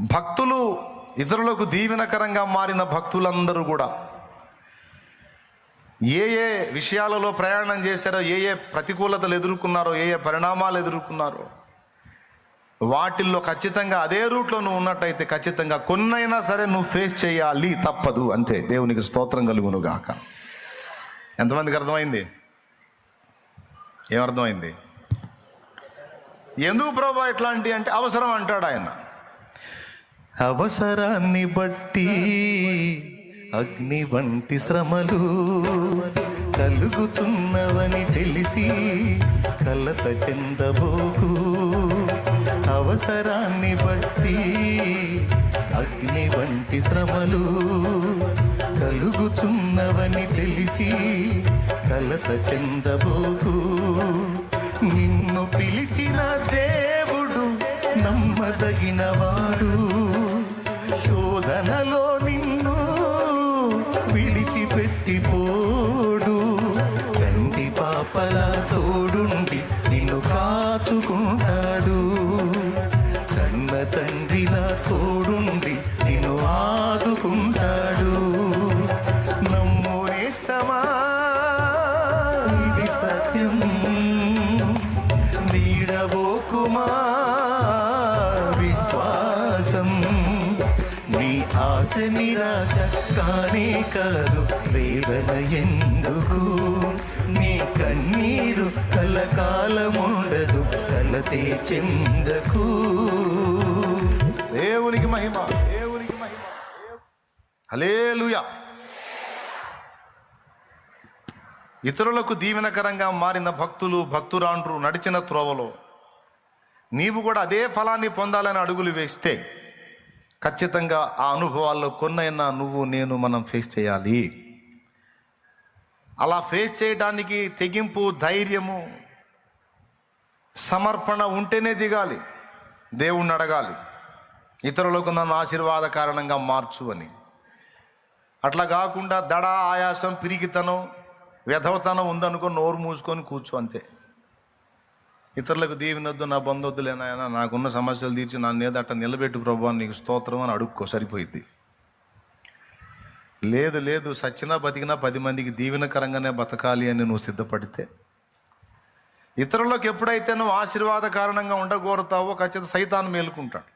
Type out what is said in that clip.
భక్తులు ఇతరులకు దీవెనకరంగా మారిన భక్తులందరూ కూడా ఏ ఏ విషయాలలో ప్రయాణం చేశారో ఏ ఏ ప్రతికూలతలు ఎదుర్కొన్నారో ఏ ఏ పరిణామాలు ఎదుర్కొన్నారో వాటిల్లో ఖచ్చితంగా అదే రూట్లో నువ్వు ఉన్నట్టయితే ఖచ్చితంగా కొన్నైనా సరే నువ్వు ఫేస్ చేయాలి తప్పదు అంతే. దేవునికి స్తోత్రం కలుగునుగాక. ఎంతమందికి అర్థమైంది? ఏమర్థమైంది? ఎందుకు ప్రభా ఇట్లాంటి అంటే అవసరం అంటాడు ఆయన. అవసరాన్ని బట్టి అగ్ని వంటి శ్రమలు కలుగుతున్నవని తెలిసి కలత చెందబోకు. అవసరాన్ని బట్టి అగ్ని వంటి శ్రమలు కలుగుతున్నవని తెలిసి కలత చెందబోకు. నిన్ను పిలిచిన దేవుడు నమ్మదగినవా తనలో నిన్ను విడిచిపెట్టి పోడు కంటి పాపల తోడుండి నిన్ను కాచుకుంటాడు. కన్న తండ్రిలా తోడుండి నిన్ను ఆదుకుంటాడు. నమ్ము నేస్తమా? ఇది సత్యం. నీడబోకుమా? విశ్వాసం. నీ ఆశ నిరాశ కానే కాదు వేదన ఎందుకు? నీ కన్నీరు కలకాలముండదు కలతే చెందకు. దేవునికి మహిమ. దేవునికి మహిమ హలేలుయా ఇతరులకు దీవెనకరంగా మారిన భక్తులు భక్తురాండ్రు నడిచిన త్రోవలో నీవు కూడా అదే ఫలాన్ని పొందాలని అడుగులు వేస్తే ఖచ్చితంగా ఆ అనుభవాల్లో కొన్నైనా నువ్వు నేను మనం ఫేస్ చేయాలి. అలా ఫేస్ చేయడానికి తెగింపు ధైర్యము సమర్పణ ఉంటేనే దిగాలి. దేవుణ్ణి అడగాలి. ఇతరులకు నన్ను ఆశీర్వాద కారణంగా మార్చు అని. అట్లా కాకుండా దడ ఆయాసం పిరికితనం వ్యధవతనం ఉందనుకో నోరు మూసుకొని కూర్చో అంతే. ఇతరులకు దీవినొద్దు నా బంధొద్దులేనాయన నాకున్న సమస్యలు తీర్చి నా మీద అట్ట నిలబెట్టు ప్రభు నీకు స్తోత్రం అని అడుక్కో సరిపోయింది లేదు లేదు సచ్చినా బతికినా పది మందికి దీవెనకరంగానే బతకాలి అని నువ్వు సిద్ధపడితే ఇతరులకు ఎప్పుడైతే నువ్వు ఆశీర్వాద కారణంగా ఉండగోరుతావో ఖచ్చితంగా సైతాన్ని మేలుకుంటాడు.